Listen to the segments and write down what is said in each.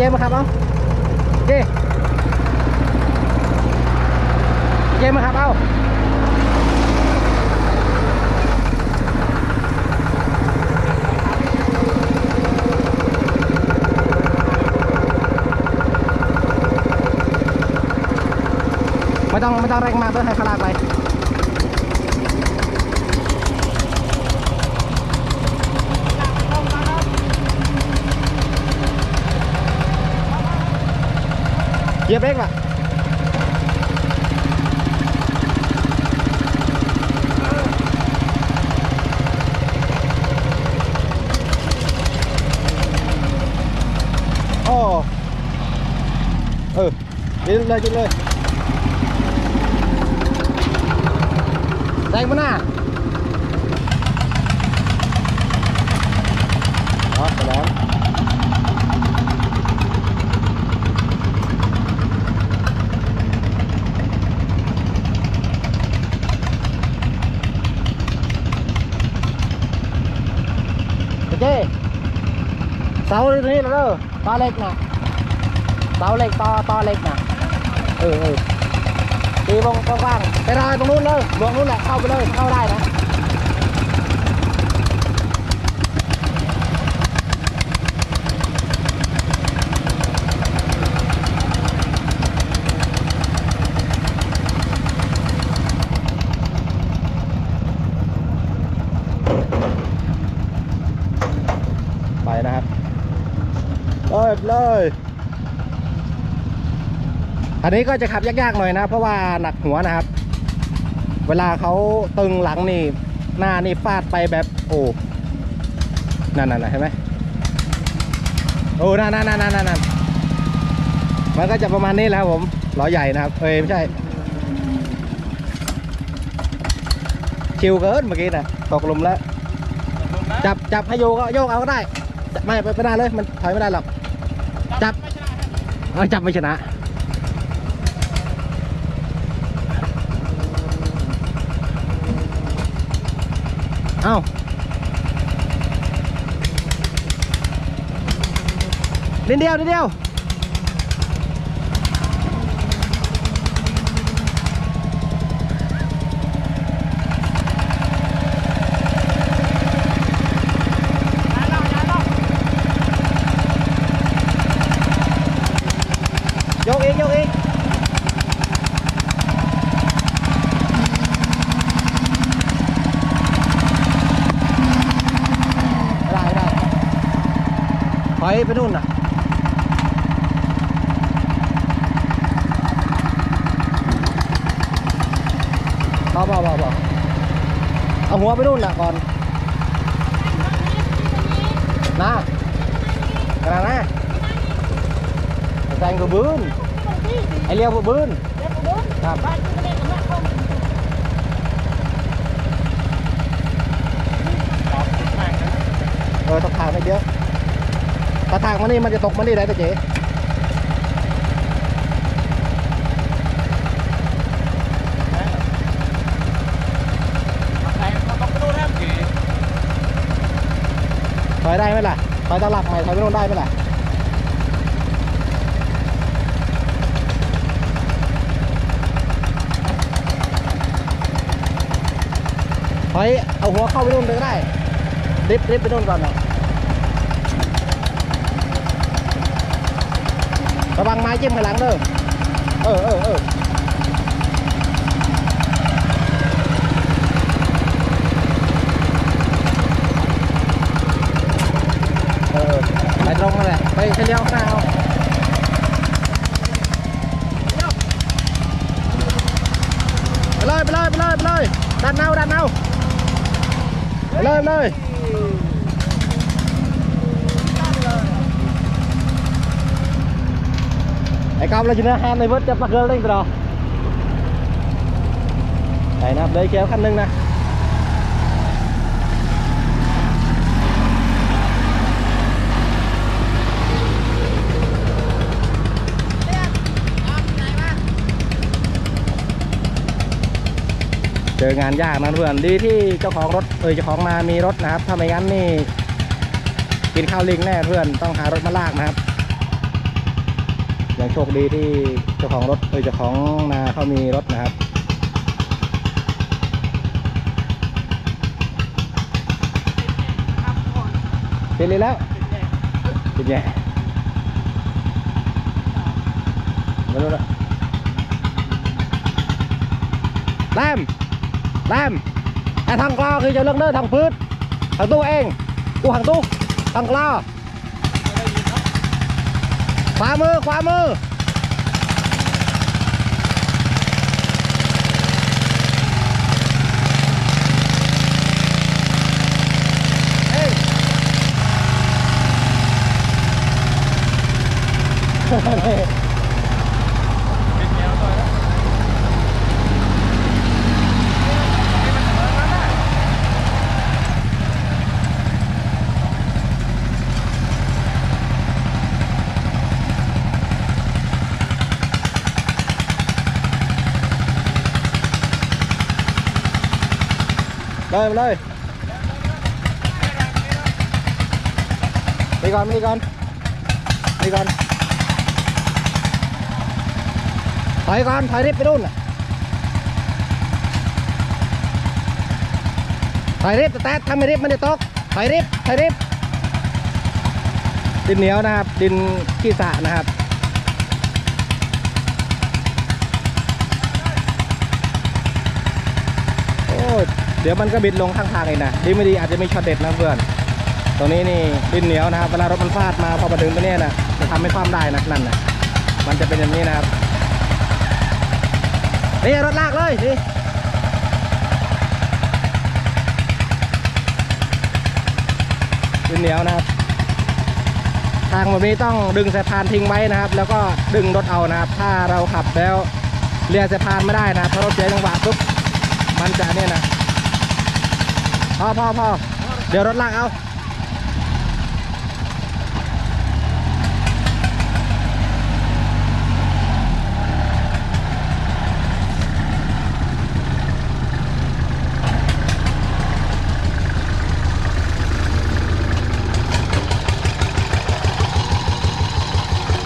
เจมาครับเอาเจเจมาครับเอาไม่ต้องไม่ต้องแรงมากเพื่อให้เขาลากไปเหยียบเบรกล่ะโอ้เออยิง เลยยิงเลยแรงมาหน้าอ๋อไปแล้ว โอเคเสาตรง นี้แล้วเด้อตอเล็กนะเสาเล็กตอตอเล็กนะเออเออตีวงกว้างไปรอตรงนู้นเลยดวงนู้นแหละเข้าไปเลยเข้าได้นะไปนะครับเลยเลย อันนี้ก็จะขับยากๆหน่อยนะ เพราะว่าหนักหัวนะครับ เวลาเขาตึงหลังนี่ หน้านี่ฟาดไปแบบโอ้นั่นนั่นเห็นไหมโอ้นั่นนั่นนั่นนั่นมันก็จะประมาณนี้และครับผมล้อใหญ่นะครับเอ้ยไม่ใช่ชิวเกินเมื่อกี้นะตกหลุมแล้ว จับจับให้โยกก็โยกเอาก็ได้ ไม่ไม่ได้เลย มันถอยไม่ได้หรอก จับเออจับไม่ชนะ อ้านิดเดียวนิดเดียว โยกอีกโยกอีกไม่ได้ไม่ได้ถ อยไปนู่นน่ะเบาเบาเบาเบาเอาหัวไปนู่นน่ะก่อนนะกระนะแซงกระบืนไอเลี้ยวกระบืนครับเออต้องทางไปเยอะ ถ้าทางมานี่มันจะตกมานี่ได้ตะเจ๊ถอยได้ไหมล่ะ ถอยตลับใหม่ถอยไปโน่นได้ไหมล่ะถอยเอาหัวเข้าไปโน่นเลยก็ได้ริบริบไปโน่นก่อนนะ ระวังไม้จิ้มข้างหลังเด้อเออเออเออเออไปตรงนั่นแหละไปเลี้ยวข้างหน้าเอาไปเลยไปเลยไปเลยไปเลยดันเอาดันเอาไปเลยไปเลย กำเราจะเนื้อแฮมในเวิร์ดจะปักเกลือเล่นต่อไหนนะเลยเกียวคันหนึงนะเจองานยากนะเพื่อนดีที่เจ้าของรถเออเจ้าของมามีรถนะครับถ้าไม่งั้นนี่กินข้าวลิงแน่เพื่อนต้องหารถมาลากนะครับ ยังโชคดีที่เจ้าของรถเออเจ้าของนาเขามีรถนะครับเป็นเลยแล้วเป็นไงมาดูละแรมแรมไอ้ทางกล้าคือจะเลือกเดินทางพืชทางตู้เองกูทางตู้ทางกล้า ขวามือขวามือเฮ้ย เลยมาเลยนี่ก่อนนี่ก่อนนี่ก่อนถอยก่อนถอยริบไปนู่นน่ะถอยริบแต่แต่ทำไม่ริบมันจะตกถอยริบถอยริบดินเหนียวนะครับ ดินขี้สะนะครับโอ้ เดี๋ยวมันก็บิดลงข้างทางเองนะดีไม่ดีอาจจะไมีช็อตเด็ดนะเพื่อนตรงนี้นี่ดินเหนียวนะครับเวลารถมันฟาดมาพอมาดึงตัวเนี้ยนะจะทำให้ความได้นะนั่นนะมันจะเป็นอย่างนี้นะครับนี่รถลากเลยนี่ดินเหนียวนะครับ ทางแบบนี้ต้องดึงสายพานทิ้งไว้นะครับ แล้วก็ดึงรถเอานะครับ ถ้าเราขับแล้วเลียสายพานไม่ได้นะเพราะรถเสียจังหวะปุ๊บมันจะเนี่ยนะ พอพอพอเดี๋ยวรถลากเอา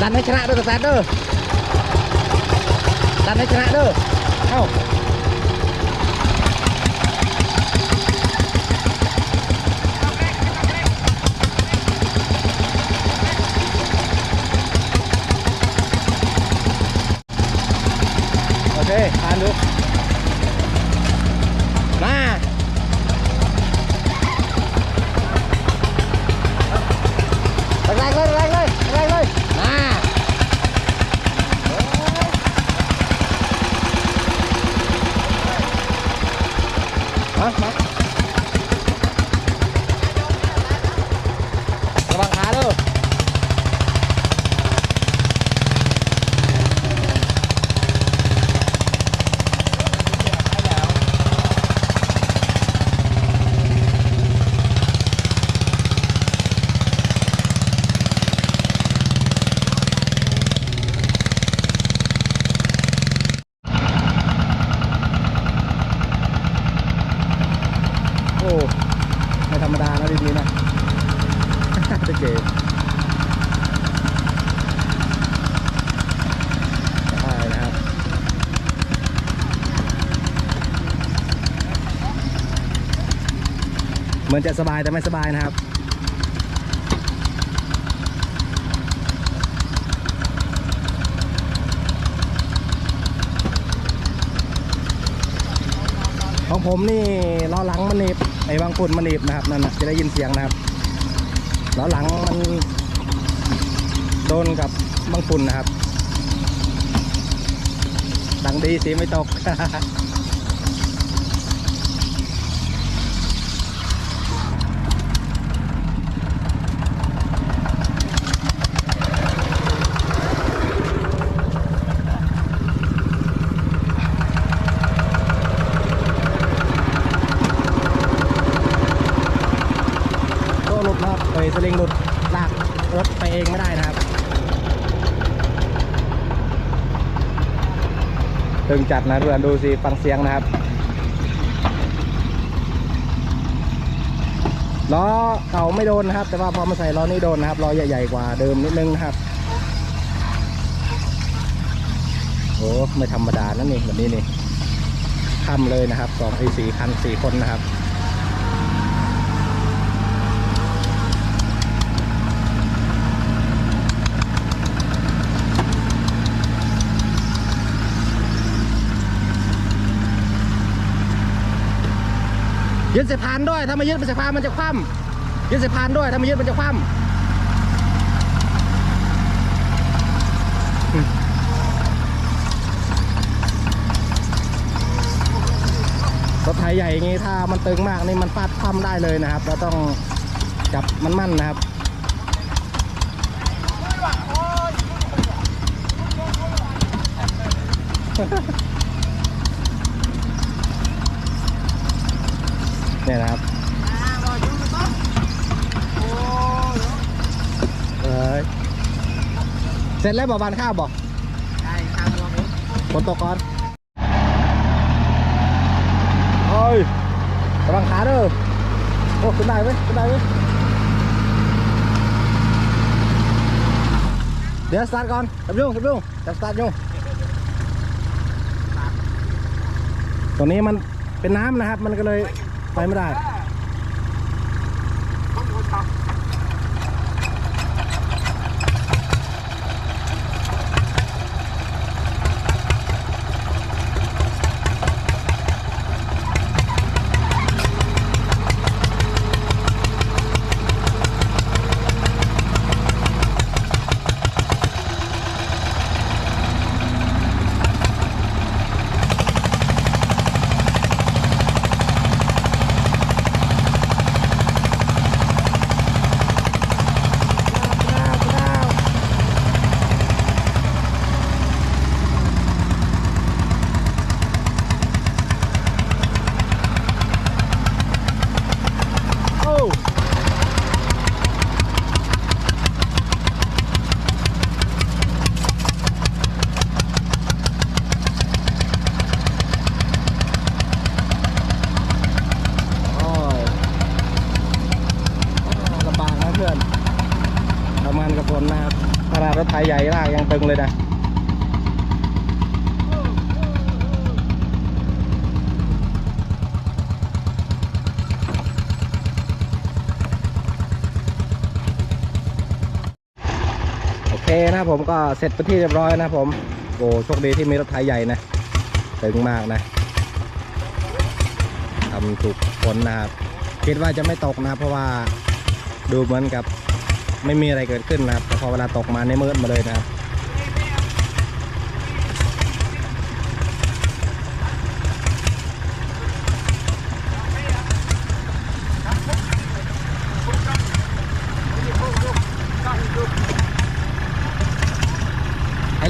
ดันให้ชนะด้วยกระแสเด้อดันให้ชนะเด้อ เอ้า โอเคทานดูมาแรงๆเลยแรงๆเลยแรงๆเลยมามามาระวังขาเด้อ โอ้ ไม่ธรรมดานะดินนี้นะ จะเก๋ใช่นะครับ เหมือน จะสบายแต่ไม่สบายนะครับของผมนี่ล้อหลังมันหนีบไอ้บางฝุ่นมันหนีบนะครับนั่นนะจะได้ยินเสียงนะครับล้อหลังมันโดนกับบางฝุ่นนะครับดังดีสีไม่ตก โซ่หลุดนะครับเอ้ยสลิงหลุดลากรถไปเองไม่ได้นะครับตึง จัดนะเพื่อนดูสิฟังเสียงนะครับล้อเก่าไม่โดนนะครับ แต่ว่าพอมาใส่ล้อนี้โดนนะครับล้อใหญ่ๆกว่าเดิมนิดนึงนะครับโอ้ไม่ธรรมดานั่นนี่แบบนี้นี่ค่ำเลยนะครับสองไอสี่คันสี่คนนะครับ ยึดสะพานด้วย ถ้าไม่ยึดสะพานมันจะคว่ำยึดสะพานด้วย ถ้าไม่ยึดมันจะคว่ำรถไถใหญ่อย่างงี้ถ้ามันตึงมากนี่มันฟาดคว่ำได้เลยนะครับ เราต้องจับมันมั่นนะครับ เนี่ยนะครับเอยเสร็จแล้วบอกบานข้าวบอกฝนตกก่อนเฮ้ยระวังขาเด้อโอ้ขึ้นได้ไหมขึ้นได้ไหมเดี๋ยวสตาร์ทก่อนจับยุ่งจับยุ่งจับสตาร์ทยุ่งตัวนี้มันเป็นน้ำนะครับ มันก็เลย ไปไม่ได้ โอ้โอ้ยลำบากนะเพื่อนทำงานกับฝนนะครับขนาดรถไถใหญ่ลากยังตึงเลยนะ โอเคนะครับ ผมก็เสร็จไปนที่เรียบร้อยนะผมโอ้โชคดีที่มีรถไถใหญ่นะตึงมากนะทำถูกฝนนะครับคิดว่าจะไม่ตกนะเพราะว่าดูเหมือนกับไม่มีอะไรเกิดขึ้นนะครับแต่พอเวลาตกมาในมืดมาเลยนะครับ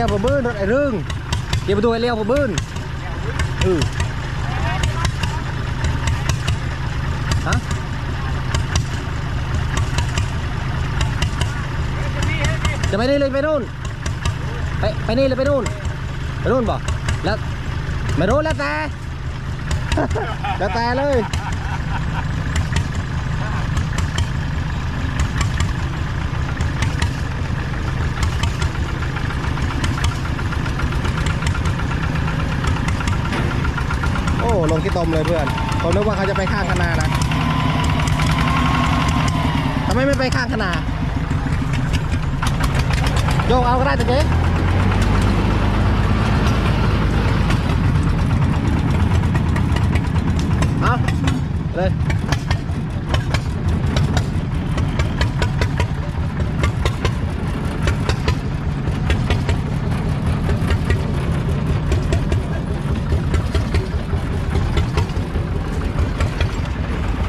ลี้ยวผมบื้นรถไอเรื่องเดี๋ยวไปดูไอเลี้ยวผมบื้นเออฮะจะไปนี่เลยไปนู่นไปไปนี่เลยไปนู่นไปนู่นบอกแล้วไม่รู้แล้วแต่แล้วแต่เลย ลงที่ตมเลยเพื่อนผมนึกว่าเขาจะไปข้างคนานะทำไมไม่ไปข้างคนาโยกเอาก็ได้แต่เจ๊เอาเลย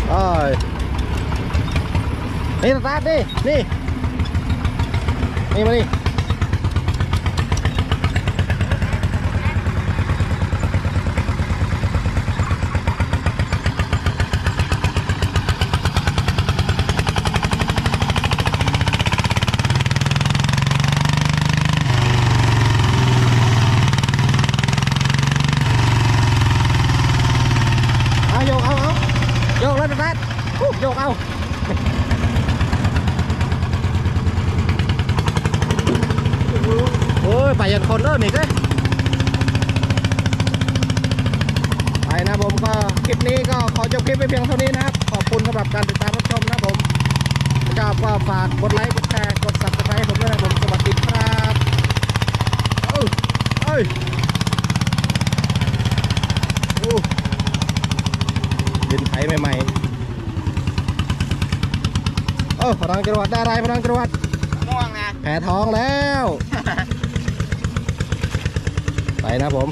โอ้ย นี่นี่นี่มาดิเอาโยกเอาเอาโยกแล้วสตาร์ทอู้โยกเอา โอ้ยไปยันคนเด้อนี่เด้ นะผมก็ค ลิปนี้ก็ขอจบคลิปไปเพียงเท่านี้นะครับ ขอบคุณสำหรับการติดตามรับชมนะครับผมก็ก็ฝากกดไลค์กดแชร์กด subscribe ให้ผมด้วยนะผมสวัสดีครับเอ้ยเอ้ยโอ้ดินไถใหม่ๆเออพลังจรวดได้ไรพลังจรวดม่วงนะแผลท้องแล้ว ไปนะผม